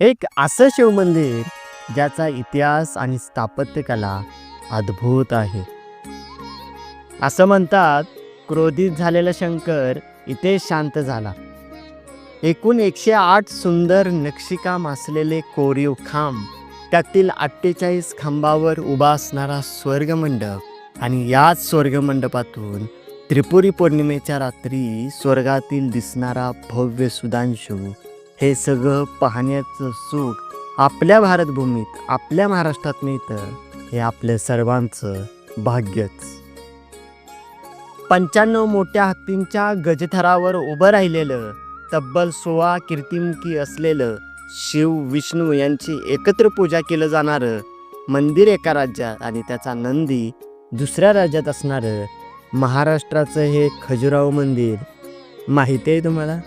एक असं शिवमंदिर ज्याचा इतिहास आणि स्थापत्यकला अद्भुत आहे. असं म्हणतात क्रोधित झालेला शंकर इथे शांत झाला. एकूण एकशे आठ सुंदर नक्षीकाम असलेले कोरीव खांब त्यातील अठ्ठेचाळीस खांबावर उभा असणारा स्वर्गमंडप आणि याच स्वर्गमंडपातून त्रिपुरी पौर्णिमेच्या रात्री स्वर्गातील दिसणारा भव्य सुधांशू हे सगळं पाहण्याचं सुख आपल्या भारतभूमीत आपल्या महाराष्ट्रात मिळतं हे आपल्या सर्वांचं भाग्यच. पंच्याण्णव मोठ्या हत्तींच्या गजथरावर उभं राहिलेलं तब्बल सोळा कीर्तिमुखी असलेलं शिव विष्णू यांची एकत्र पूजा केलं जाणारं मंदिर एका राज्यात आणि त्याचा नंदी दुसऱ्या राज्यात असणारं महाराष्ट्राचं हे खजुराव मंदिर. माहिती आहे तुम्हाला?